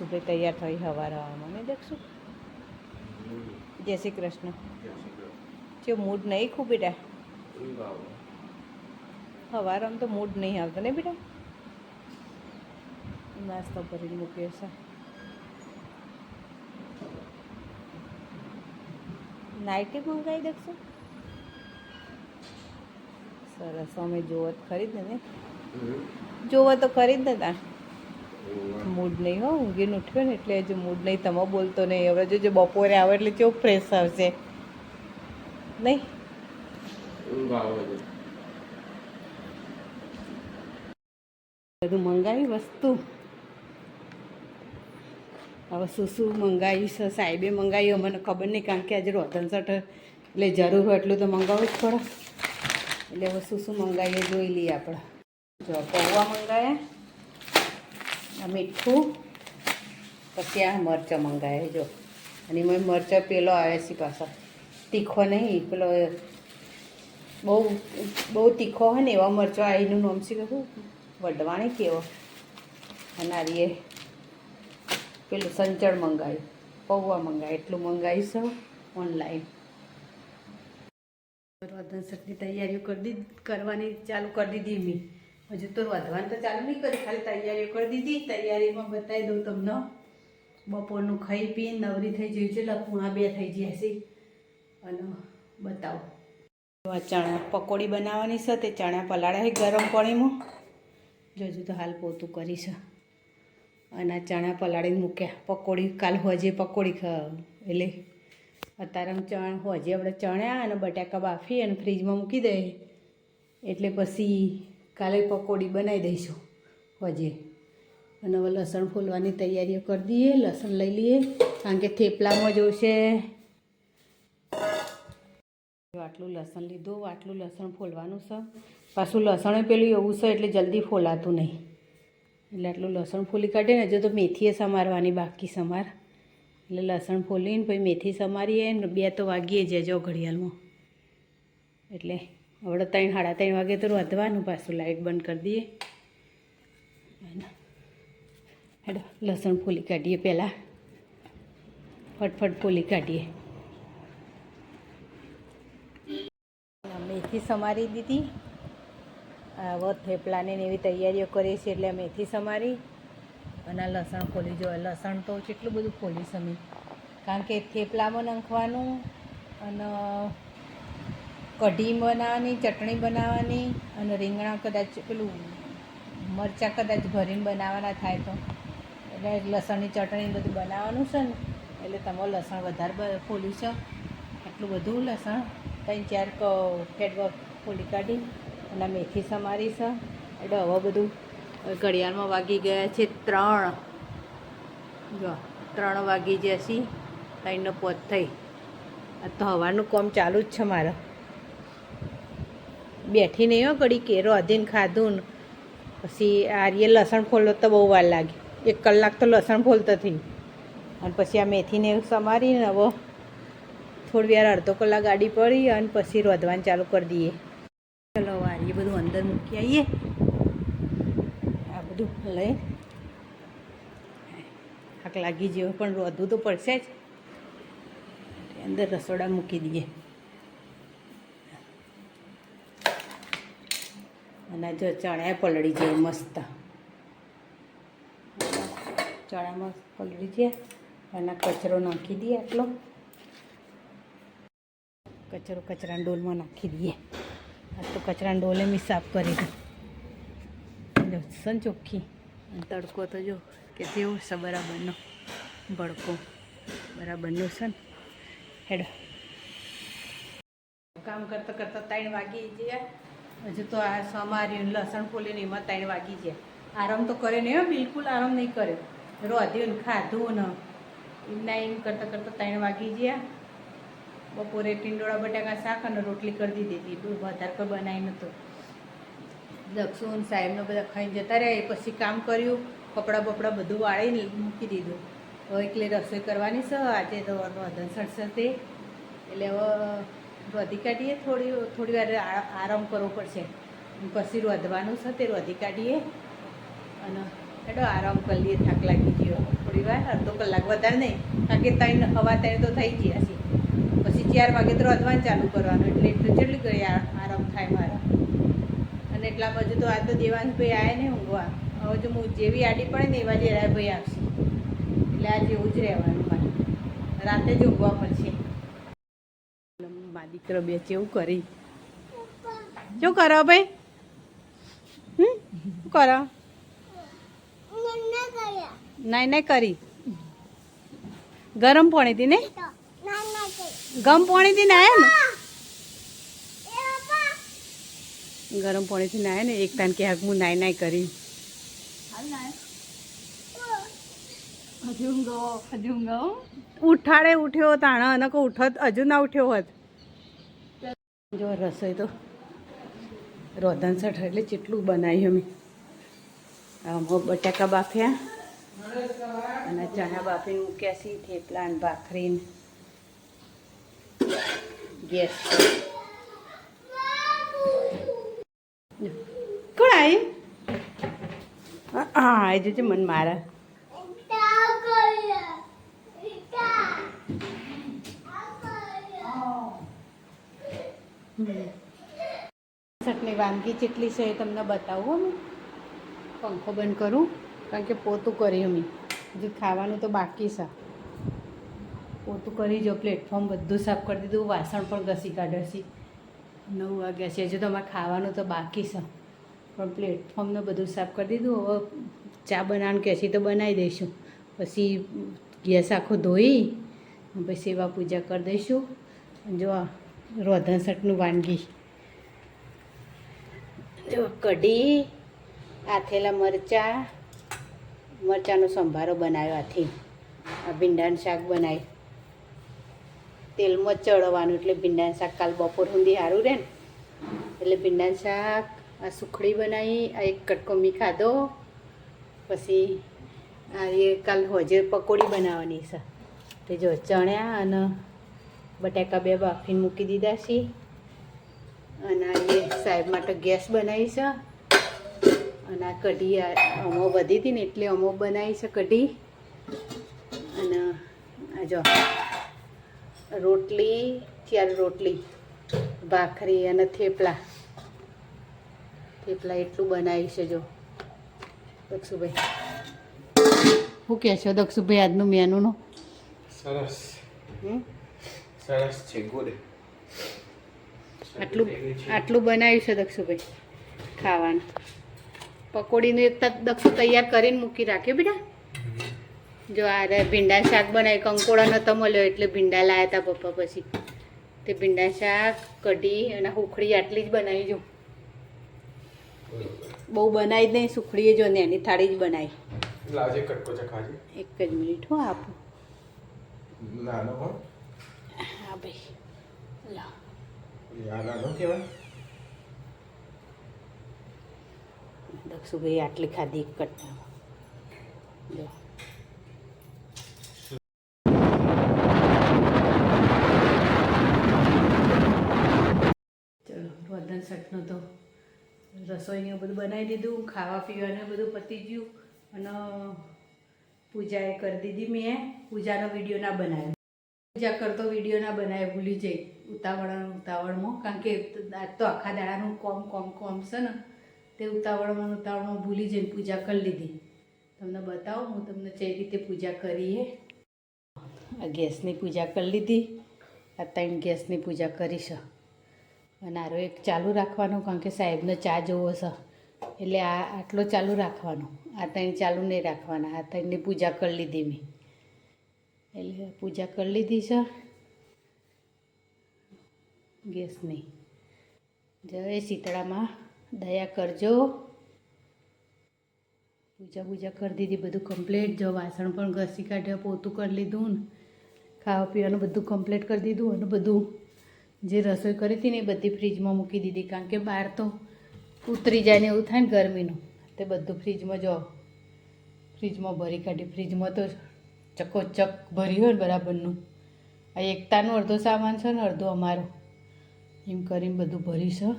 જશુભાઈ તૈયાર થઈ હવાર હવામાં મેં દેખશું. જય શ્રી કૃષ્ણ. જો મૂડ નહીં ખૂબ બેટા. આમ તો મૂડ નહીં આવતો ને બેટા? નાસ્તો ભરીને મૂક્યો છે. નાઇટી મંગાવી દેખશું? સરસ અમે જોવો ખરીદ ને જોવા તો ખરીદ ને તા મૂડ નહીં હો ઊંઘીને ઉઠ્યો ને એટલે હજુ મૂડ નહીં તમે બોલતો નહીં. હવે જો બપોરે આવે એટલે કેવું ફ્રેશ આવશે? નહીં? બધું મંગાવી વસ્તુ? હવે શું શું મંગાવી છે? સાહેબે મંગાવ્યું મને ખબર નહીં કારણ કે આજે રોધન શર્ટ એટલે જરૂર હોય એટલું તો મંગાવવું જ પડે. એટલે હવે શું શું મંગાવીએ જોઈ લઈએ આપણે. જો પૌવા મંગાવ્યા. મીઠું, પછી આ મરચાં મંગાવે જો. અને એમાં મરચાં પેલો આવે છે પાછો. તીખો નહીં, પેલો બહુ બહુ તીખો હોય ને એવા મરચો આ એનું નામ છે કહું વઢવાણી કેવો અને પેલું સંચળ મંગાવ્યું પૌવા મંગાવ્યું એટલું મંગાવીશ ઓનલાઈન. રોધન સટની તૈયારીઓ કરી દીધી, કરવાની ચાલુ કરી દીધી મેં. હજુ તો વધવાનું તો ચાલુ નહીં કરી ખાલી તૈયારીઓ કરી દીધી. તૈયારીમાં બતાવી દઉં તમને. બપોરનું ખાઈ પી, નવરી થઈ જઈ છે લખવા બે થઈ ગયા છે. અને બતાવો. આ ચણા પકોડી બનાવવાની છે તે ચણા પલાળ્યા છે ગરમ પાણીમાં. જોજો તો હાલ પોતું કરીશ અને ચણા પલાળીને મૂક્યા. પકોડી કાલ હોજે પકોડી ખ એટલે અત્યારે ચણ હોજે આપણે ચણ્યા અને બટાકા બાફી અને ફ્રીજમાં મૂકી દઈએ એટલે પછી કાલે પકોડી બનાવી દઈશું. હજે. અને હવે લસણ ફોલવાની તૈયારીઓ કરી દઈએ, લસણ લઈ લઈએ. કારણ કે થેપલામાં જોશે આટલું લસણ લીધું, આટલું લસણ ફોલવાનું છે. પાછું લસણ પેલું એવું છે એટલે જલ્દી ફોલાતું નહીં. એટલે આટલું લસણ ફોલી કાઢે ને, હજુ તો મેથીએ સમારવાની બાકી સમાર. એટલે લસણ ફોલીને પછી મેથી સમારીએ ને, બે તો વાગીએ જ જો ઘડિયાળમાં એટલે હવે ત્રણ સાડા ત્રણ વાગે તો વધવાનું પાછું લાઇટ બંધ કરી દઈએ. હેડો, લસણ ફોલી કાઢીએ પહેલાં. ફટફટ ફોલી કાઢીએ. મેથી સમારી દીધી. આવો થેપલાની એવી તૈયારીઓ કરીએ છીએ એટલે મેથી સમારી અને લસણ ફોલી જો લસણ તો કેટલું બધું ફોલી સમી કારણ કે થેપલામાં નાખવાનું અને કઢી બનાવવાની, ચટણી બનાવવાની અને રીંગણા કદાચ પેલું મરચાં કદાચ ભરીને બનાવવાના થાય તો. એટલે લસણની ચટણી બધું બનાવવાનું છે ને, એટલે તમે લસણ વધારે ફોલ્યું છે આટલું બધું લસણ ત્રણ ચાર ફેટ ફોલી કાઢી અને મેથી સમારી છે. એટલે હવે બધું ઘડિયાળમાં વાગી ગયા છે ત્રણ. જો, ત્રણ વાગી જશે, ત્રણનો પોત થઈ. તો હવાનું કામ ચાલુ જ છે મારે. બેઠી નહીં હો ઘડી રોધીને ખાધું ને પછી આર્ય લસણ ફોલો તો બહુ વાર લાગી. એક કલાક તો લસણ ફોલતો થઈ અને પછી આ મેથીને સમારીને હવે થોડી વાર અડધો કલાક ગાડી પડી અને પછી રોધવાનું ચાલુ કરી દઈએ. ચલો વારીએ બધું અંદર મૂકી આવીએ. આ બધું લઈ થાક લાગી જેવું પણ રોધવું તો પડશે જ. અંદર રસોડા મૂકી દઈએ. અને જો ચણા પલળી જાય મસ્ત. ચણામાં પલળી જાય. અને કચરો નાખી દઈએ આટલો. કચરો કચરાના ડોલમાં નાખી દઈએ. આ તો કચરાના ડોલે મેં સાફ કરી દઉં સન ચોખ્ખી તડકો તો જો, કે તેવો છે બરાબરનો. ભડકો. બરાબરનો છે ને. હેડો. કામ કરતાં કરતાં ત્રણ વાગી ગયા. હજુ તો આ સમાર્યું લસણ ફોલીને એમાં ત્રણ વાગી છે આરામ તો કરે નહીં બિલકુલ આરામ નહીં કર્યો રોધ્યું ને ખાધું ને એમના એમ કરતાં કરતાં ત્રણ વાગી ગયા. બપોરે ટીંડોળા બટાકા શાક અને રોટલી કરી દીધી હતી. વધારે કોઈ બનાવી નહોતું. દક્ષુન સાહેબને બધા ખાઈને જતા રહ્યા. એ પછી કામ કર્યું. કપડાં બપડા બધું વાળીને મૂકી દીધું. હવે એટલે રસોઈ કરવાની છે. આજે તો વધન સડશે એટલે હવે રોધી કાઢીએ થોડી થોડી વાર આરામ કરવો પડશે. પછી રોધવાનું છે તે રોધી કાઢીએ અને હેડો આરામ કરી લઈએ, થાક લાગી ગયો. થોડી વાર, અડધો કલાક વધારે નહીં, કારણ કે ત્રણ હવા ત્રણ તો થઈ ગયા છે. પછી ચાર વાગે તો રાંધવાનું ચાલુ કરવાનું, એટલે એટલું જેટલી ઘડી આરામ થાય મારા. અને એટલા બાજુ તો આ તો દેવાંશભાઈ આવે ને ઊંઘવા હવે જો હું જેવી આડી પડે ને એવા જ ભાઈ આવશે. એટલે આ જેવું જ રહેવાનું મારે. રાતે જ ઊંઘવા પડશે મા બે કેવું કરી. શું કરો ભાઈ? હમ? શું કરો? નહીં નહીં કરી. ગરમ પાણીથી ને? ગરમ પાણીથી નાયા ને ગરમ પાણીથી નાયા ને એક તાન કે હાક હું નાય નાઈ કરી. ઉઠાડે ઉઠ્યો તાણા અને કો ઉઠત હજુ ના ઉઠ્યો હોત. જો રસોઈ તો રોધન સઠ એટલે જેટલું બનાવ્યું અમે. બટાકા બાફ્યા અને ચણા બાફી મૂક્યા છે થેપલા અને ભાખરીને ગેસ. કોણ આવી હા આવી જજો મને મારા સટની વાનગી જેટલી છે એ તમને બતાવું અમે પંખો બંધ કરું, કારણ કે પોતું કરી અમે. હજુ ખાવાનું તો બાકી છે. પોતું કરી જો પ્લેટફોર્મ બધું સાફ કરી દીધું, વાસણ પણ ઘસી કાઢશી નવ વાગ્યા છે, હજુ તો અમારે ખાવાનું તો બાકી છે. પણ પ્લેટફોર્મને બધું સાફ કરી દીધું, હવે ચા બનાવવાનું કહેશી તો બનાવી દઈશું. પછી ગેસ આખો ધોઈ, પછી સેવા પૂજા કરી દઈશું. જો રોધન સટનું વાનગી. જો કઢી, આથેલા મરચાં, મરચાંનો સંભારો બનાવ્યો આથી. આ ભીંડાનું શાક બનાવી તેલમાં ચડવાનું એટલે ભીંડાનું શાક કાલ બપોર સુધી સારું રહે ને એટલે ભીંડાનું શાક, આ સુખડી બનાવી, આ એક કટકો મી ખાધો. પછી આ એ કાલ હોજે પકોડી બનાવવાની છે. તે જો ચણ્યા અને બટાકા બે બાફીને મૂકી દીધા છે. અને એ સાહેબ માટે ગેસ બનાવી છે. અને આ કઢી અમો વધી હતી ને એટલે અમો બનાવી છે કઢી. અને આ જો રોટલી ચાર રોટલી ભાખરી અને થેપલા. થેપલા એટલું બનાવી છે જો. દક્ષુભાઈ. શું કહે છો દક્ષુભાઈ આજનું મેનુનું? સરસ. સરસ છે ગુડ આટલું આટલું બનાવ્યું છે દક્ષુભાઈ ખાવાનું. પકોડીનું એક દક્ષુ તૈયાર કરીને મૂકી રાખ્યો બેટા. જો આ ભીંડા શાક બનાવી કંકોડા નહોતો મળ્યો એટલે ભીંડા લાયા હતા પપ્પા પછી. તે ભીંડા શાક કઢી અને હુખડી આટલી જ બનાવી જો. બહુ બનાવી જ નહીં સુખડીએ જો ને એની થાળી જ બનાવી. એક જ મિનિટ હો આપો. હા ભાઈ લો. દક્ષુભાઈ આટલી ખાધી જો ચલો વર્ધન સટનું તો રસોઈને બધું બનાવી દીધું ખાવા પીવાને બધું પતી ગયું અને પૂજાએ કરી દીધી મેં. પૂજાનો વીડિયો ના બનાવ્યો. પૂજા કરતો વીડિયો ના બનાવ્યો ભૂલી જઈ. ઉતાવળ ઉતાવળમાં, કારણ કે તો આખા દાડાનું કોમ કોમ કોમ છે ને, તે ઉતાવળમાં ઉતાવળમાં ભૂલી જઈને પૂજા કરી લીધી. તમને બતાવું, હું તમને જે રીતે પૂજા કરીએ. આ ગેસની પૂજા કરી લીધી. આ ત્રણ ગેસની પૂજા કરી છે. અને આરો એક ચાલુ રાખવાનો, કારણ કે સાહેબનો ચા જોવો છે. એટલે આ આટલો ચાલુ રાખવાનો. આ ત્રણ ચાલુ નહીં રાખવાના. આ ત્રણની પૂજા કરી લીધી મેં. એટલે પૂજા કરી લીધી છે. ગેસની જય શીતળામાં દયા કરજો. પૂજા પૂજા કરી દીધી, બધું કમ્પ્લીટ જો વાસણ પણ ઘસી કાઢ્યા, પોતું કરી લીધું ને, ખાવા પીવાનું બધું કમ્પ્લીટ કરી દીધું અને બધું જે રસોઈ કરી હતી ને એ બધી ફ્રીજમાં મૂકી દીધી. કારણ કે બહાર તો ઉતરી જાય ને એવું થાય ને ગરમીનું, તે બધું ફ્રીજમાં જો ફ્રીજમાં ભરી કાઢી. ફ્રીજમાં તો ચકોચક ભર્યું હોય ને બરાબરનું. આ એકતાનું અડધો સામાન છે ને, અડધો અમારો. એમ કરીને બધું ભરી છે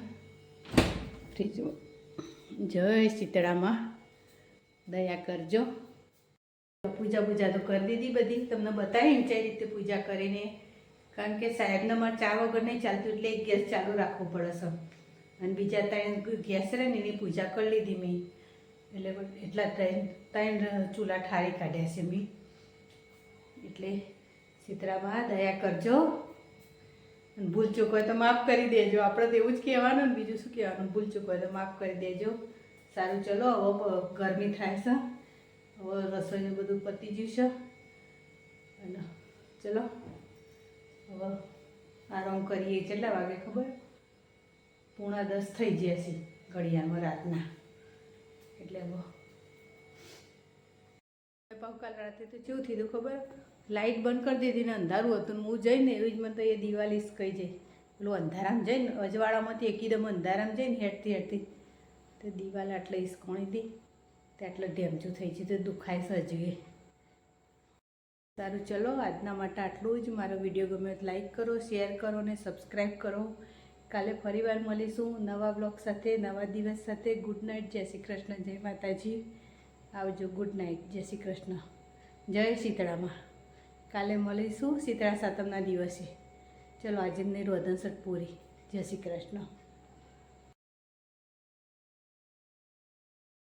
ફ્રીજમાં જય શીતળામાં. દયા કરજો. પૂજા પૂજા તો કરી દીધી બધી. તમને બતાવી કઈ રીતે પૂજા કરીને. કારણ કે સાહેબને મારે ચા વગર નહીં ચાલતું એટલે એક ગેસ ચાલુ રાખવો પડે છે. અને બીજા ત્રણ ગેસ રહે ને, એની પૂજા કરી લીધી મેં. એટલે એટલા ત્રણ ત્રણ ચૂલા ઠારી કાઢ્યા છે મેં. એટલે સીતરામાં દયા કરજો. ભૂલ ચૂક હોય તો માફ કરી દેજો. આપણે તો એવું જ કહેવાનું ને બીજું શું કહેવાનું? ભૂલ ચૂક હોય તો માફ કરી દેજો. સારું, ચલો, હવે ગરમી થાય છે. હવે રસોઈનું બધું પતી ગયું છે. અને ચલો, હવે આરામ કરીએ. કેટલા વાગે ખબર? પૂણા દસ થઈ ગયા છે ઘડિયાળમાં રાતના. એટલે હવે પાછું કાલ રાતે તો કેવું થયું ખબર? લાઇટ બંધ કરી દીધી ને અંધારું હતું ને હું જઈને એવી જ મને તો એ દિવાળી કહી જઈ પેલું અંધારામાં જઈને, અજવાળામાંથી એકદમ અંધારામાં જઈને હેઠતી હેઠતી તે દિવાલ આટલે ઈસકોણી હતી તે આટલે ઢેમચું થઈ ગયું તો દુખાય સજવે સારું, ચલો, આજના માટે આટલું જ. મારો વીડિયો ગમે તો લાઈક કરો, શેર કરો અને સબસ્ક્રાઈબ કરો. કાલે ફરીવાર મળીશું નવા બ્લોગ સાથે, નવા દિવસ સાથે. ગુડ નાઇટ, જય શ્રી કૃષ્ણ, જય માતાજી. આવજો ગુડ નાઇટ જય શ્રી કૃષ્ણ. જય શીતળામાં. કાલે મળીશું શીતળા સાતમના દિવસે. ચલો, આજે રોધન પૂરી. જય શ્રી કૃષ્ણ.